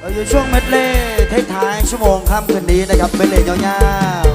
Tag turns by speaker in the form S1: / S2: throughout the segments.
S1: เราอยู่ช่วงเม็ดเล่ท้ายๆชั่วโมงค่ำคืนนี้นะครับเม็ดเล่ยาว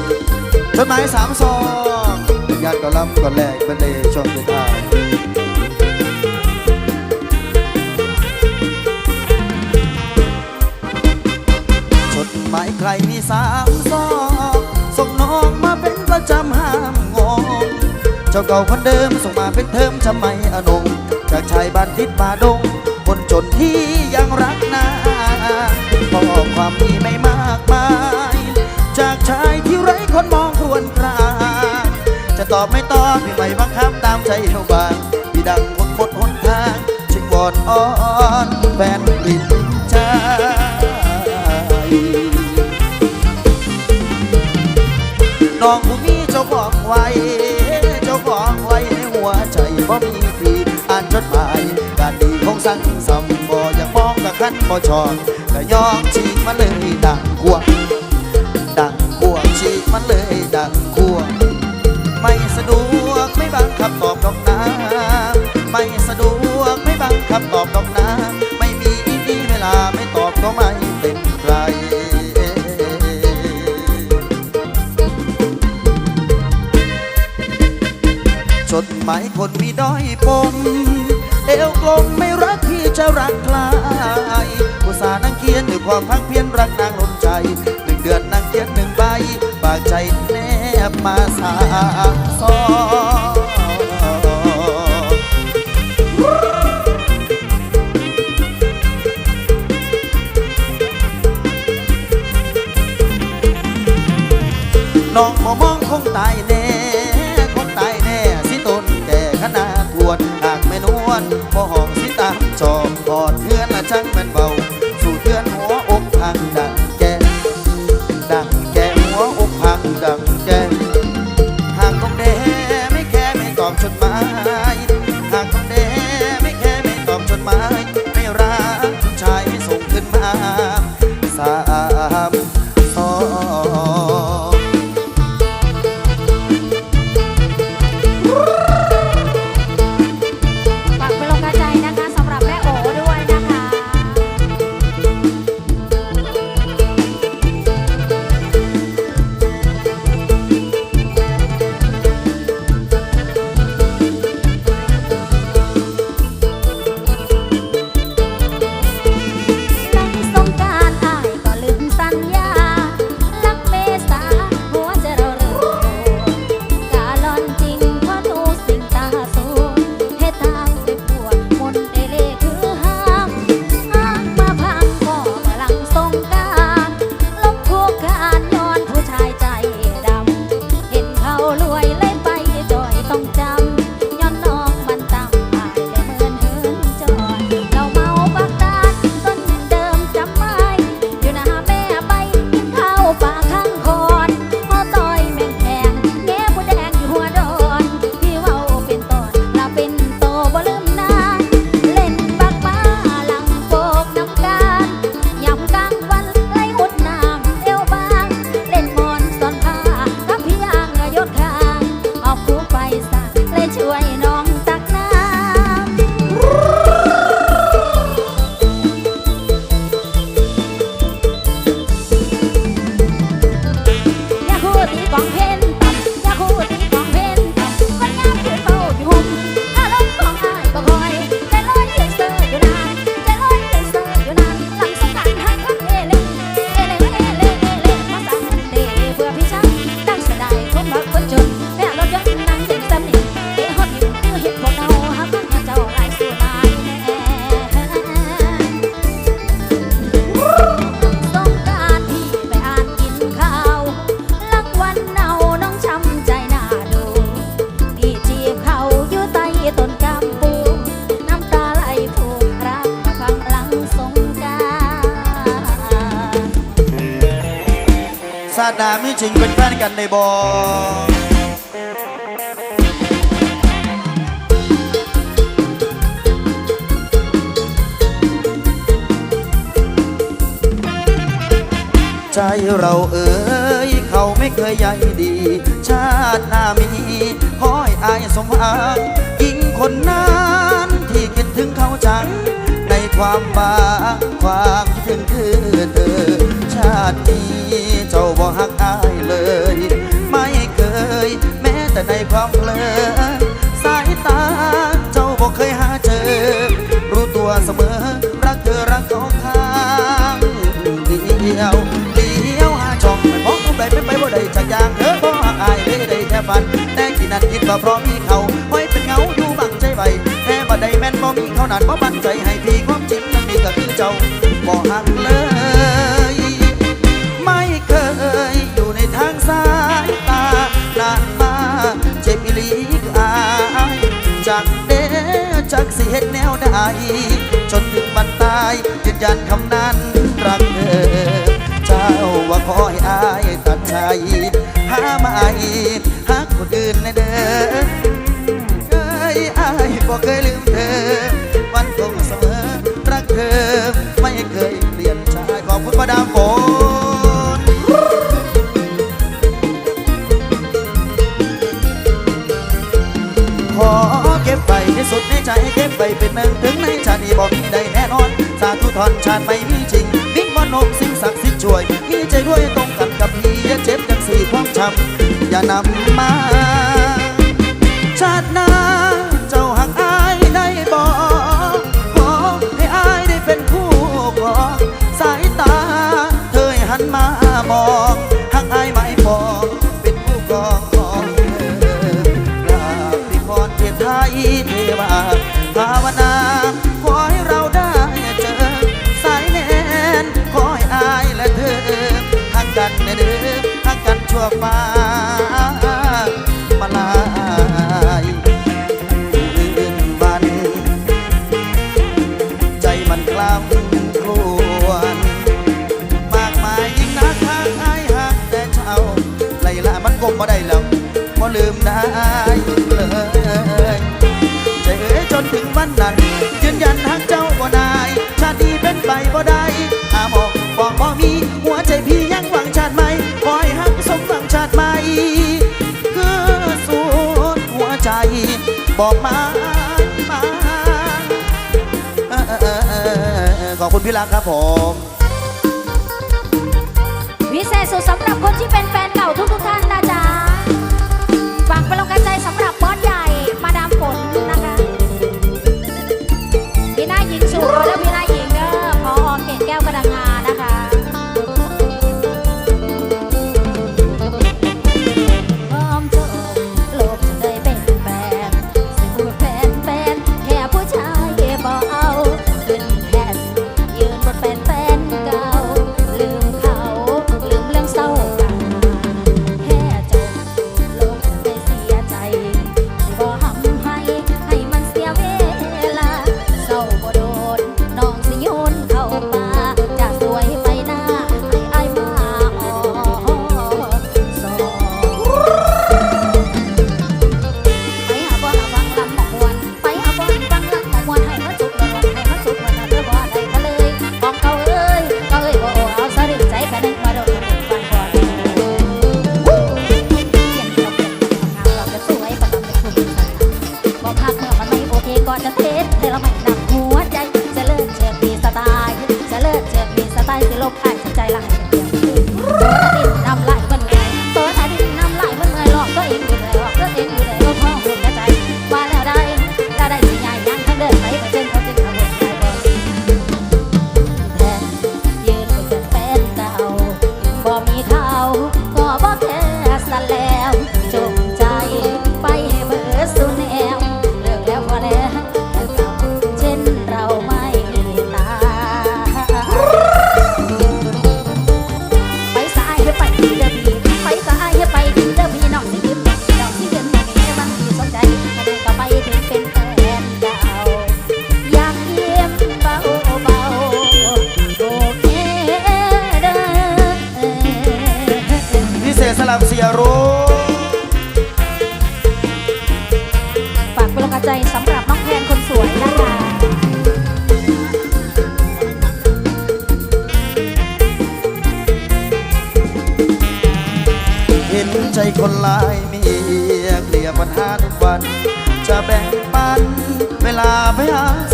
S1: ๆจดหมายสามซองญาติก่อนลำก่อนแรกเม็ดเล่ช่วงสุดท้ายจดหมายใครมีสามซองส่งน้องมาเป็นประจำห้ามงงเจ้าเก่าคนเดิมส่งมาเป็นเทอมทำไมอนงจากชายบ้านทิศป่าดงคน จนที่ยังรักนาข้อความมีไม่มากมาย จากชายที่ไร้คนมองครวนครา จะตอบไม่ตอบพี่ไม่บังคับตามใจเฮาบางพี่ดังหมดหมดหนทางชิงวอนอ้อนแฟนลินใจน้องผู้มีเจ้าของไว้ เจ้าของไว้ในหัวใจบ่มีปีอ่านจดหมาย สั่งสมบ่อยากมองกับขันบ่ชอบก็ยอมฉีกมันเลยดังขวดังขวฉีกมันเลยดังขวไม่สะดวกไม่บังคับตอบดอกนะไม่สะดวกไม่บังคับตอบดอกนะไม่มีที่เวลาไม่ตอบก็ไม่เป็นไรจดหมายคนมีด้อยปมเอวกลมไม่ รักพี่จะรักใครผู้สานั่งเขียนด้วยความพังเพียรรักนางล้นใจหนึ่งเดือนนางเขี
S2: ยนหนึ่งใบปากใจแนบมาสาสองาตินามิ
S1: จริงเป็นแฟนกันในบอใจเราเอ๋ยเขาไม่เคยใยดี ชาติหน้ามีห้อยอายสมหวังยิ่งคนนั้นที่คิดถึงเขาจัง ในความบางความถึงคือเธอชาตินี้ หักอายเลย ไม่เคย แม้แต่ในความเลินสายตาเจ้าบอกเคยหาเจอ รู้ตัวเสมอ รักเธอรักเขาข้างเดียวเดียวหาชองไม่มองมุมใดไม่ไปว่าใดจากอย่างเธอบอกหักอายเลยได้แค่ฟัน แต่ที่นั้นคิดว่าเพราะมีเขาห้อยเป็นเงาอยู่บังใจไว้แค่บ่ได้แม่นบ่มีเขานั้นบ่บังใจให้ จักเฮ็ดแนวได้จนถึงวันตายยืนยันคำนั้นรักเธอ เจ้าว่าขอให้อายตัดใจหามา่อหากคนอื่นในเด้อเคยอายบอเคยลืมเธอ วันคงเสมอรักเธอ ไม่เคยเปลี่ยนใจขอบคุณระดามโฟ สุดในใจเก็บไว้เป็นหนึ่งถึงในชาตินี้บอกมีได้แน่นอน สาธุทอนชาติไม่มีจริงวิ่งวันนกสิ่งศักดิ์สิทธิ์ช่วย มีใจด้วยตรงกันกับพี่เจ็บยังสี่ความช้ำอย่านำมา ฟ้ามาลายคืนวัน ใจมันกล้ำครวน มากมายยิ่งนักทางไอ้หักแต่เช้าไร่
S2: ละมันคงมาได้ละ บอกมามาขอบคุณพี่รักค
S1: รั
S2: บ
S1: ผม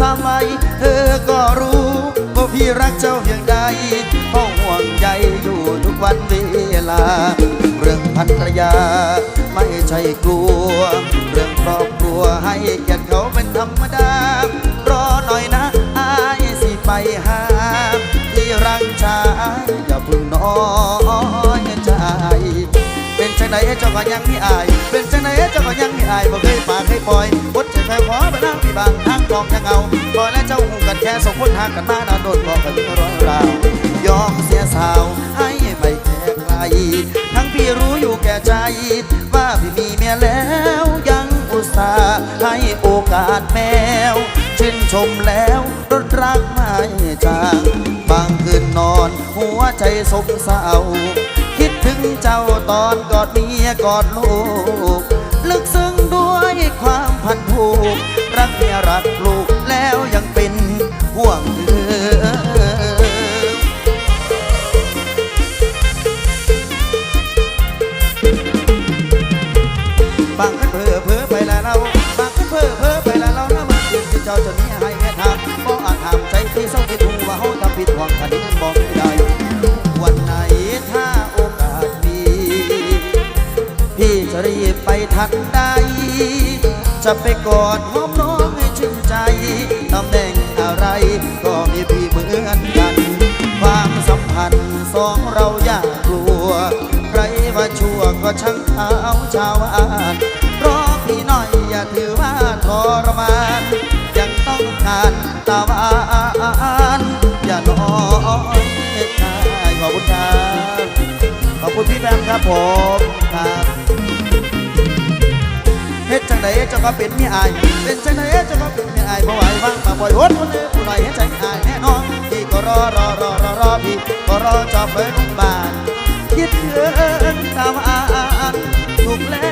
S1: ทำไมเธอก็รู้ว่าพี่รักเจ้าเพียงใดเพราะห่วงใยอยู่ทุกวันเวลา เรื่องพันรยา ไม่ใช่กลัว เรื่องครอบครัวให้เกียรติเขาเป็นธรรมดา รอหน่อยนะอายสิไปหาที่รักชายอย่าพึ่งน้อยใจเป็นจังไหนเจ้าก็ยังมีอาย เป็นจังไหนเจ้าก็ยังมีอายบ่เคยปากเคยปล่อยบด แพ้ขอไปนั่งที่บางทางกองยังเอาคอยและเจ้าหูกันแค่สองคนหากันมานานโดนบอกกันร้อยราว ยอมเสียสาวให้ไปแค่ไกลทั้งพี่รู้อยู่แก่ใจ ว่าพี่มีเมียแล้วยังอุตส่าห์ให้โอกาสแมวชื่นชมแล้วรดรักไม่จางบางคืนนอนหัวใจสมเศร้าคิดถึงเจ้าตอนกอดเมียกอดลูก คู่ รักเมียรักลูกแล้วยังเป็นห่วงเธอบางคันเพ้อเพ้อไปแล้วเราบางคันเพ้อเพ้อไปแล้วเราแล้วมันยืนที่เจ้าจะนี้ให้แม่ทำก็อาจถามใจที่เศร้าที่ถูว่าเขาทำผิดหวังคันนี้บอกไม่ได้ วันไหนถ้าโอกาสมีพี่จะรีบไปทันใด จะไปกอดหอมน้องให้ชื่นใจตำแหน่งอะไรก็มีพี่เหมือนกัน ความสัมพันธ์สองเราอย่ากลัว ใครว่าชั่วก็ช่างเท้าชาวบ้านรอพี่หน่อยอย่าถือว่าทรมาน ยังต้องการตาหวานอย่าน้อยใจขอบคุณครับขอบคุณพี่แบมครับผมครับ ฮ็ดจังไดเจ้าก็เป็นเมียอาย เป็นจังไดเจ้าก็เป็นเมียอายบ่ไหววางมาปล่อยหดคนเดียวผู้ใดเฮ็ดใจอายแน่นอนพี่ก็รอรอรอรอรอพี่ก็รอจอบเบิ่งบ้านคิดถึงตามอ่านถูกแล้
S2: ว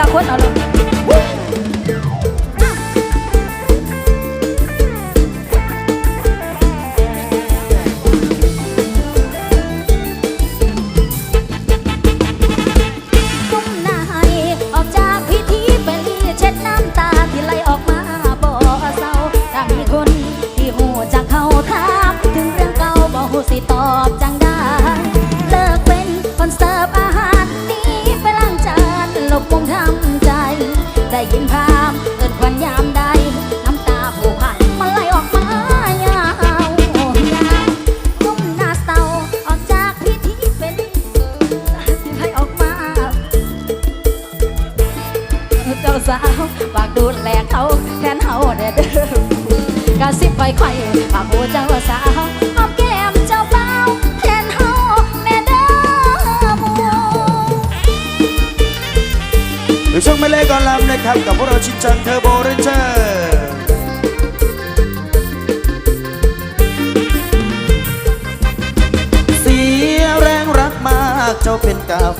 S2: ละคนทีละคนเอาลง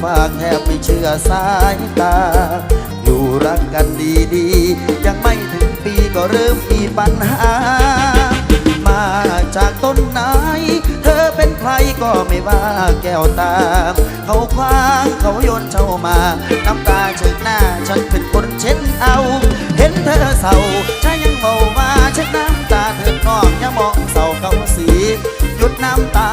S2: ฝากแท
S1: บไม่เชื่อสายตา อยู่รักกันดีๆ ยังไม่ถึงปีก็เริ่มมีปัญหา มาจากต้นไหน เธอเป็นใครก็ไม่ว่าแก้วตา เขาคว้างเขาโยนเจ้ามา น้ำตาเชิดหน้าฉันเป็นคนเช็ดเอา เห็นเธอเศร้าฉันยังเมามาเช็ดน้ำตาเธอนองอย่ามองเศร้าเขาสีหยุดน้ำตา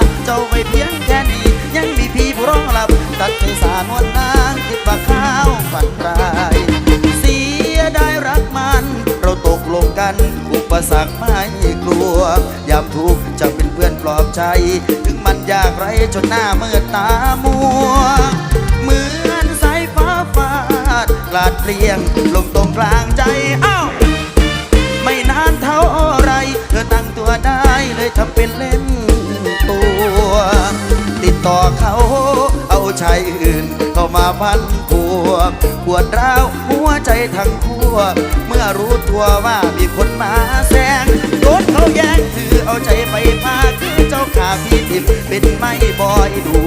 S1: ถึงมันยากไรจนหน้ามืดตามัว เหมือนสายฟ้าฟาดกลาดเปลี่ยงลงตรงกลางใจเอ้าไม่นานเท่าไร เธอตั้งตัวได้เลยทำเป็นเล่นตัว ติดต่อเขาเอาชายอื่นเข้ามาพันผัวปวดร้าวหัวใจทั้งทั่วเมื่อรู้ตัวว่ามีคนมาแซง เป็นไม่บ่อยดู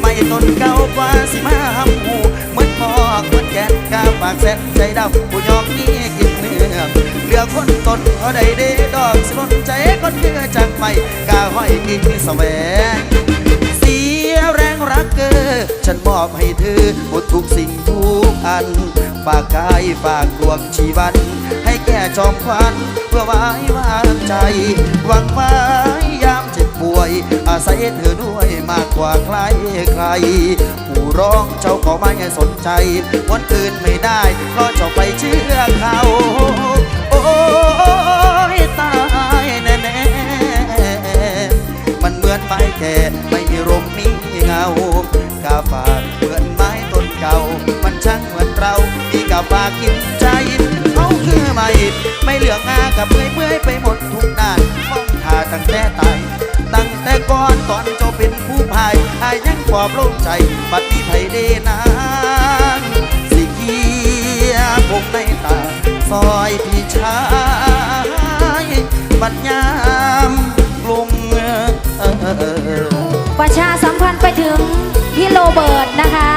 S1: ไม่ต้นเก่ากว่าสิมาหำหูเหมือนหมอกเหมือนแกนกาปากแสนใจดำผู้ยอมนี้กินเนื้อเหลือคนตนเขาได้เด้ดอกสลนใจคนเนื้อจังไม่กาห้อยกิ่งแสวงเสียแรงรักเกอฉันมอบให้เธอหมดทุกสิ่งทุกอันฝากกายฝากดวงชีวัน ให้แก่จอมควันเพื่อไว้วางใจหวังไว้ วย อาศัยเธอด้วยมากกว่าใครใคร ผู้ร้องเจ้าก็ไม่สนใจ วันอื่นไม่ได้เพราะเจ้าไปเชื่อเขา โอ้ยตายแน่ๆมันเหมือนไม้แก่ไม่มีลมมีเงากาฝากเหมือนไม้ต้นเก่า มันช่างเหมือนเรามีกาฝากกินใจเขาคือไม่ไม่เหลืองากับเมื่อยเมื่อยไปหมดทุกด้านมองหาตั้งแต่ตาย ตั้งแต่ก่อนตอนเจ้าเป็นผู้พายอายยังปลอบโลงใจบัดนี้ไผเดนางสิเกียผมในตาซอยพี่ชายบัดยามกลุ่ม
S2: ประชาสัมพันธ์ไปถึงพี่โรเบิร์ตนะคะ